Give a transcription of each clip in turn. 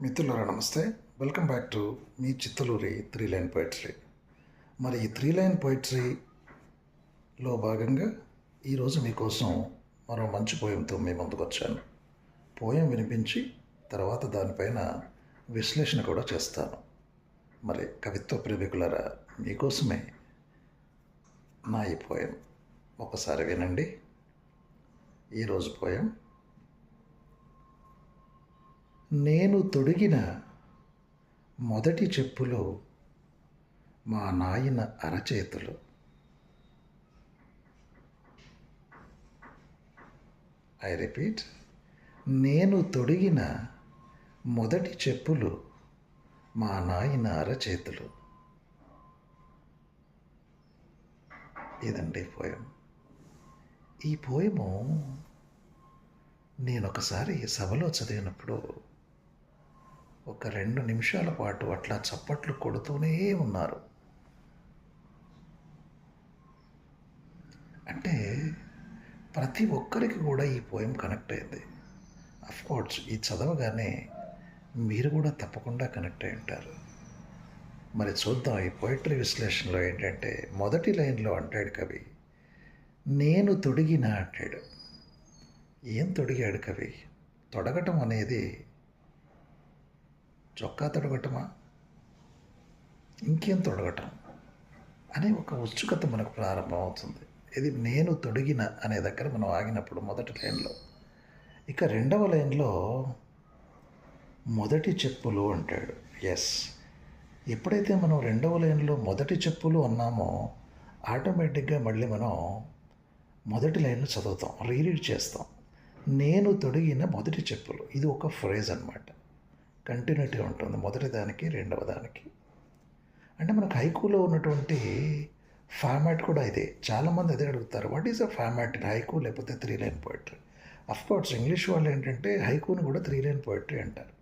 మిత్రులారా నమస్తే. Welcome back to మీ చిత్తలూరి త్రీ లైన్ పోయిటరీ మరి ఈ త్రీ లైన్ పోయిటరీలో భాగంగా ఈరోజు మీకోసం మరో మంచి పోయంతో మీ ముందుకు వచ్చాను. పోయం వినిపించి తర్వాత దానిపైన విశ్లేషణ కూడా చేస్తాను. మరి కవిత్వ ప్రేమికులారా మీకోసమే నా ఈ పోయం ఒకసారి వినండి. ఈరోజు పోయం నేను తొడిగిన మొదటి చెప్పులు మా నాయన అరచేతులు. ఐ రిపీట్ నేను తొడిగిన మొదటి చెప్పులు మా నాయన అరచేతులు. ఇదండి పోయం. ఈ పోయము నేను ఒకసారి సభలో చదివినప్పుడు ఒక రెండు నిమిషాల పాటు అట్లా చప్పట్లు కొడుతూనే ఉన్నారు. అంటే ప్రతి ఒక్కరికి కూడా ఈ పోయం కనెక్ట్ అయింది. కోర్స్ ఈ చదవగానే మీరు కూడా తప్పకుండా కనెక్ట్ అయి ఉంటారు. మరి చూద్దాం ఈ పోయిటరీ విశ్లేషణలో ఏంటంటే మొదటి లైన్లో అంటాడు కవి నేను తొడిగిన అంటాడు ఏం తొడిగాడు కవి? తొడగటం అనేది చొక్కా తొడగటమా? ఇంకేం తొడగటం? అనే ఒక ఉత్సుకత మనకు ప్రారంభమవుతుంది. ఇది నేను తొడిగిన అనే దగ్గర మనం ఆగినప్పుడు మొదటి లైన్లో. ఇక రెండవ లైన్లో మొదటి చెప్పులు అంటాడు. ఎస్ ఎప్పుడైతే మనం రెండవ లైన్లో మొదటి చెప్పులు అన్నామో ఆటోమేటిక్గా మళ్ళీ మనం మొదటి లైన్లో చదువుతాం రీరీడ్ చేస్తాం. నేను తొడిగిన మొదటి చెప్పులు. ఇది ఒక ఫ్రేజ్ అనమాట కంటిన్యూటీ ఉంటుంది. మొదటి దానికి రెండవ దానికి. అంటే మనకు హైకూలో ఉన్నటువంటి ఫార్మాట్ కూడా ఇదే. చాలామంది అదే అడుగుతారు what is a format in haiku లేకపోతే three line poetry course English వాళ్ళు ఏంటంటే హైకూని కూడా త్రీ లైన్ పోయిటరీ అంటారు.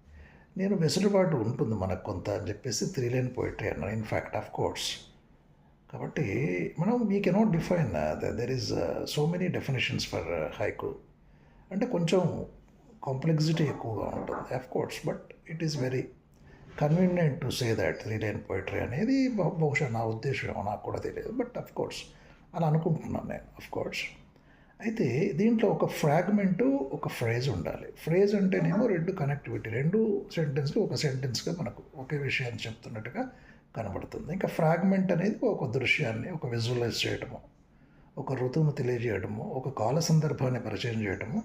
నేను వెసులుబాటు ఉంటుంది మనకు కొంత అని చెప్పేసి త్రీ లైన్ పోయిటరీ అన్నాను ఇన్ఫ్యాక్ట్ ఆఫ్ కోర్స్ కాబట్టి మనం we cannot define there is so many definitions for haiku అంటే కొంచెం కాంప్లెక్సిటీ ఎక్కువగా ఉంటుంది of course but it is very convenient to say that three line poetry అనేది బహుశా నా ఉద్దేశం నాకు కూడా తెలియదు బట్ అఫ్ కోర్స్ అని అనుకుంటున్నాను నేను అఫ్ కోర్స్ అయితే దీంట్లో ఒక ఫ్రాగ్మెంటు ఒక ఫ్రేజ్ ఉండాలి. ఫ్రేజ్ అంటేనేమో రెండు కనెక్టివిటీ రెండు సెంటెన్స్లు ఒక సెంటెన్స్గా మనకు ఒకే విషయాన్ని చెప్తున్నట్టుగా కనబడుతుంది. ఇంకా ఫ్రాగ్మెంట్ అనేది ఒక దృశ్యాన్ని ఒక విజువలైజ్ చేయడము ఒక ఋతువును తెలియజేయడము ఒక కాల సందర్భాన్ని పరిచయం చేయడము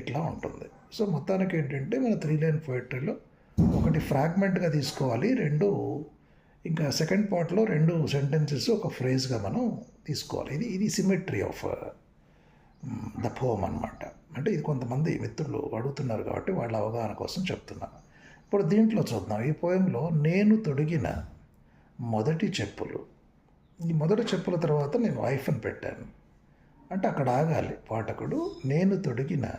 ఇట్లా ఉంటుంది. సో మొత్తానికి ఏంటంటే మన త్రీ లైన్ పోయిటరీలో ఒకటి ఫ్రాగ్మెంట్గా తీసుకోవాలి రెండు ఇంకా సెకండ్ పార్ట్లో రెండు సెంటెన్సెస్ ఒక ఫ్రేజ్గా మనం తీసుకోవాలి. ఇది ఇది సిమెట్రీ ఆఫ్ ద పోమ్ అనమాట అంటే ఇది కొంతమంది మిత్రులు అడుగుతున్నారు కాబట్టి వాళ్ళ అవగాహన కోసం చెప్తున్నాను ఇప్పుడు దీంట్లో చూద్దాం. ఈ పోయంలో నేను తొడిగిన మొదటి చెప్పులు. ఈ మొదటి చెప్పుల తర్వాత నేను వైఫ్ని పెట్టాను. అంటే అక్కడ ఆగాలి. పాఠకుడు నేను తొడిగిన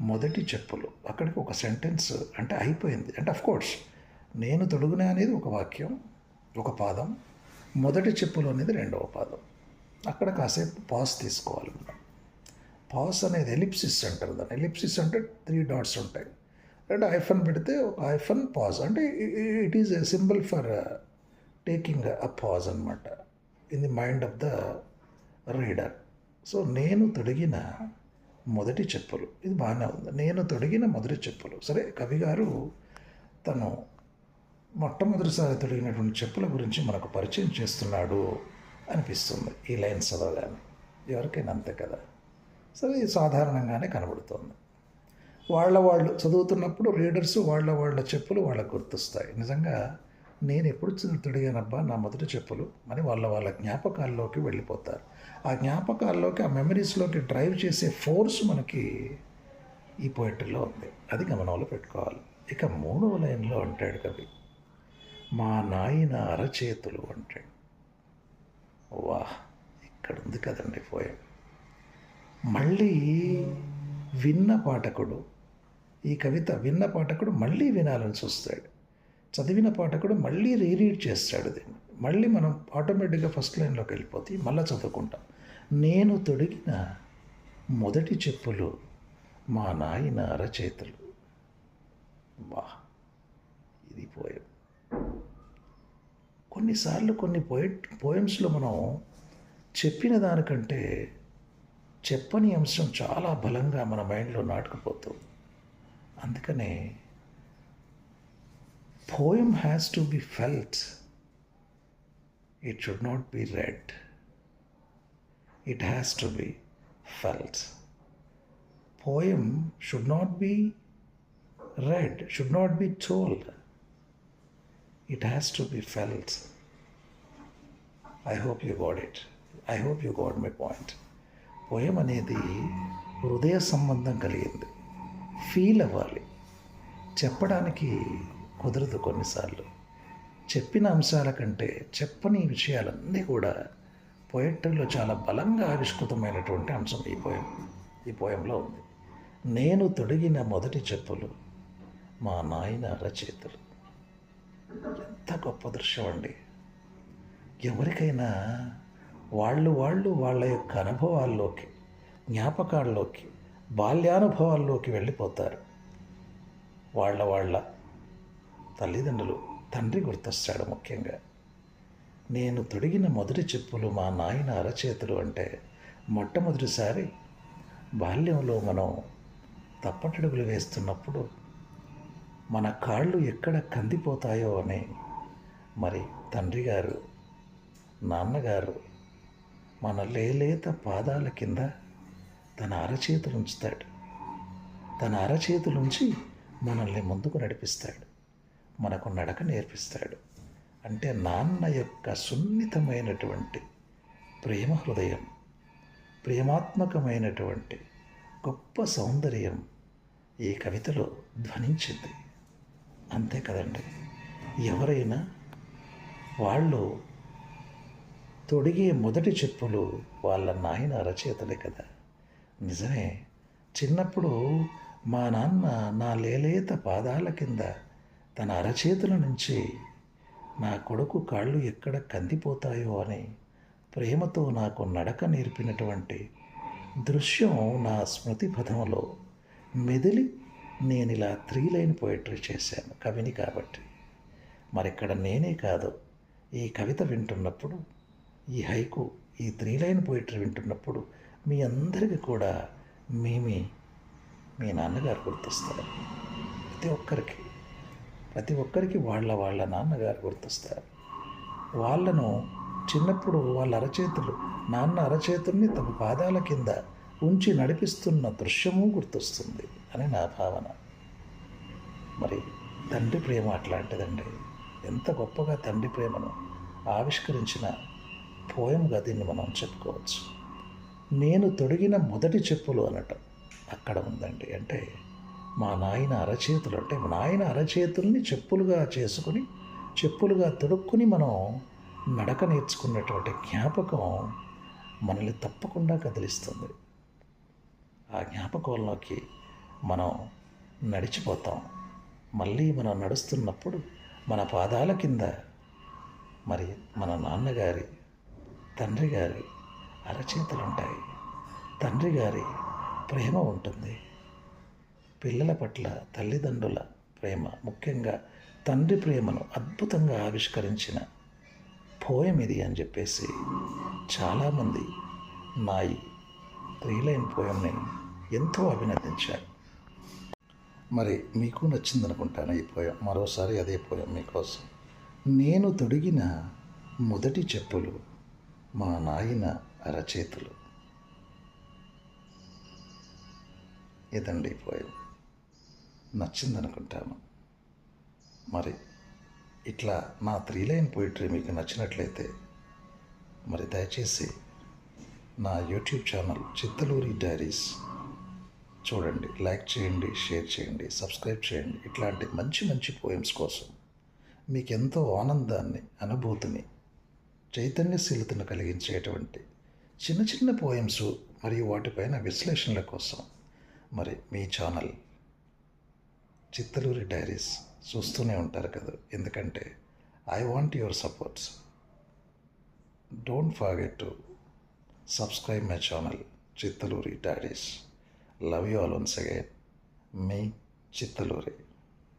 మొదటి చెప్పులు. అక్కడికి ఒక సెంటెన్స్ అంటే అయిపోయింది. అంటే అఫ్ కోర్స్ నేను తొడుగున అనేది ఒక వాక్యం ఒక పాదం. మొదటి చెప్పులు అనేది రెండవ పాదం. అక్కడ కాసేపు పాస్ తీసుకోవాలి మనం. పాస్ అనేది ఎలిప్సిస్ అంటారు దాన్ని. ఎలిప్సిస్ అంటే త్రీ డాట్స్ ఉంటాయి. అంటే ఐఫన్ పెడితే ఒక ఐఫన్ పాజ్ అంటే it is a symbol for taking a pause అనమాట in the mind of the reader so నేను తొడిగిన మొదటి చెప్పులు. ఇది బాగానే ఉంది. నేను తొడిగిన మొదటి చెప్పులు. సరే కవి గారు తను మొట్టమొదటిసారి తొడిగినటువంటి చెప్పుల గురించి మనకు పరిచయం చేస్తున్నాడు అనిపిస్తుంది ఈ లైన్ చదవగానే. ఎవరికైనా అంతే కదా? సరే ఇది సాధారణంగానే కనబడుతుంది. వాళ్ళ వాళ్ళు చదువుతున్నప్పుడు రీడర్స్ వాళ్ళ వాళ్ళ చెప్పులు వాళ్ళకు గుర్తొస్తాయి. నిజంగా నేను ఎప్పుడు తిడిగానబ్బా నా మొదటి చెప్పులు అని వాళ్ళ వాళ్ళ జ్ఞాపకాల్లోకి వెళ్ళిపోతారు. ఆ జ్ఞాపకాల్లోకి ఆ మెమరీస్లోకి డ్రైవ్ చేసే ఫోర్స్ మనకి ఈ పోయిటరీలో ఉంది. అది గమనంలో పెట్టుకోవాలి. ఇక మూడవ లైన్లో అంటాడు కవి మా నాయన అరచేతులు అంటాడు. వాహ్ ఇక్కడ ఉంది కదండి పోయం. మళ్ళీ విన్న పాఠకుడు ఈ కవిత విన్న పాఠకుడు మళ్ళీ వినాలని చూస్తాడు. చదివిన పాఠకుడు మళ్ళీ రీరీడ్ చేస్తాడు దీన్ని మళ్ళీ మనం ఆటోమేటిక్గా ఫస్ట్ లైన్లోకి వెళ్ళిపోతే మళ్ళీ చదువుకుంటాం. నేను తొడిగిన మొదటి చెప్పులు మా నాయన అరచేతులు. వా ఇది పోయం. కొన్నిసార్లు కొన్ని పోయిట్ పోయమ్స్లో మనం చెప్పిన దానికంటే చెప్పని అంశం చాలా బలంగా మన మైండ్లో నాటుకుపోతుంది అందుకనే poem has to be felt it should not be read it has to be felt poem should not be read should not be told. It has to be felt. I hope you got it I hope you got my point poem అనేది హృదయ సంబంధం కలిగింది. Feel అవ్వాలి. చెప్పడానికి కుదరదు కొన్నిసార్లు. చెప్పిన అంశాల కంటే చెప్పని విషయాలన్నీ కూడా పోయట్రీలో చాలా బలంగా ఆవిష్కృతమైనటువంటి అంశం ఈ పోయం ఈ పోయంలో ఉంది. నేను తొడిగిన మొదటి చెప్పులు మా నాయన అరచేతులు ఎంత గొప్ప దృశ్యం అండి. ఎవరికైనా వాళ్ళు వాళ్ళు వాళ్ళ యొక్క అనుభవాల్లోకి జ్ఞాపకాల్లోకి బాల్యానుభవాల్లోకి వెళ్ళిపోతారు. వాళ్ళ వాళ్ళ తల్లిదండ్రులు తండ్రి గుర్తొస్తాడు ముఖ్యంగా. నేను తొడిగిన మొదటి చెప్పులు మా నాయన అరచేతులు అంటే మొట్టమొదటిసారి బాల్యంలో మనం తప్పటడుగులు వేస్తున్నప్పుడు మన కాళ్ళు ఎక్కడ కందిపోతాయో అని మరి తండ్రి గారు నాన్నగారు మన లేలేత పాదాల కింద తన అరచేతులు ఉంచుతాడు. తన అరచేతులుంచి మనల్ని ముందుకు నడిపిస్తాడు. మనకు నడక నేర్పిస్తాడు. అంటే నాన్న యొక్క సున్నితమైనటువంటి ప్రేమ హృదయం ప్రేమాత్మకమైనటువంటి గొప్ప సౌందర్యం ఈ కవితలో ధ్వనించింది. అంతే కదండి. ఎవరైనా వాళ్ళు తొడిగే మొదటి చెప్పులు వాళ్ళ నాయన రచయితలే కదా. నిజమే చిన్నప్పుడు మా నాన్న నా లేలేత పాదాల కింద తన అరచేతుల నుంచి నా కొడుకు కాళ్ళు ఎక్కడ కందిపోతాయో అని ప్రేమతో నాకు నడక నేర్పినటువంటి దృశ్యం నా స్మృతి పథంలో మెదిలి నేను ఇలా త్రీ లైన్ పోయిటరీ చేశాను కవిని కాబట్టి. మరిక్కడ నేనే కాదు ఈ కవిత వింటున్నప్పుడు ఈ హైకు ఈ త్రీ లైన్ పోయిటరీ వింటున్నప్పుడు మీ అందరికీ కూడా మేమే మీ నాన్నగారు గుర్తొస్తారు. ప్రతి ఒక్కరికి. ప్రతి ఒక్కరికి వాళ్ళ వాళ్ళ నాన్నగారు గుర్తొస్తారు. వాళ్ళను చిన్నప్పుడు వాళ్ళ అరచేతులు నాన్న అరచేతుల్ని తమ పాదాల కింద ఉంచి నడిపిస్తున్న దృశ్యము గుర్తొస్తుంది అని నా భావన. మరి తండ్రి ప్రేమ అట్లాంటిదండి. ఎంత గొప్పగా తండ్రి ప్రేమను ఆవిష్కరించిన పోయంగా దీన్ని మనం చెప్పుకోవచ్చు. నేను తొడిగిన మొదటి చెప్పులు అనటం అక్కడ ఉందండి. అంటే మా నాయన అరచేతులు అంటే మా నాయన అరచేతుల్ని చెప్పులుగా చేసుకుని చెప్పులుగా తొడుక్కుని మనం నడక నేర్చుకున్నటువంటి జ్ఞాపకం మనల్ని తప్పకుండా కదిలిస్తుంది. ఆ జ్ఞాపకంలోకి మనం నడిచిపోతాం. మళ్ళీ మనం నడుస్తున్నప్పుడు మన పాదాల కింద మరి మన నాన్నగారి తండ్రి గారి అరచేతులు ఉంటాయి తండ్రి గారి ప్రేమ ఉంటుంది. పిల్లల పట్ల తల్లిదండ్రుల ప్రేమ ముఖ్యంగా తండ్రి ప్రేమను అద్భుతంగా ఆవిష్కరించిన పోయం ఇది అని చెప్పేసి చాలామంది నా ఈ త్రీ లైన్ పోయంని ఎంతో అభినందించారు. మరి మీకు నచ్చింది అనుకుంటాను ఈ పోయం మరోసారి అదే పోయం మీకోసం. నేను తొడిగిన మొదటి చెప్పులు మా నాయన అరచేతులు ఇదండి పోయం. నచ్చింది అనుకుంటాను మరి ఇట్లా నా త్రీ లైన్ పోయిటరీ మీకు నచ్చినట్లయితే మరి దయచేసి నా యూట్యూబ్ ఛానల్ చిత్తలూరి డైరీస్ చూడండి లైక్ చేయండి షేర్ చేయండి సబ్స్క్రైబ్ చేయండి. ఇట్లాంటి మంచి మంచి పోయమ్స్ కోసం మీకు ఎంతో ఆనందాన్ని అనుభూతిని చైతన్యశీలతను కలిగించేటువంటి చిన్న చిన్న పోయమ్స్ మరియు వాటిపైన విశ్లేషణల కోసం మరి మీ ఛానల్ చిత్తలూరి డైరీస్ చూస్తూనే ఉంటారు కదా. ఎందుకంటే I want your supports. Don't forget to subscribe my channel Chittaluri diaries. Love you all once again. Me Chittaluri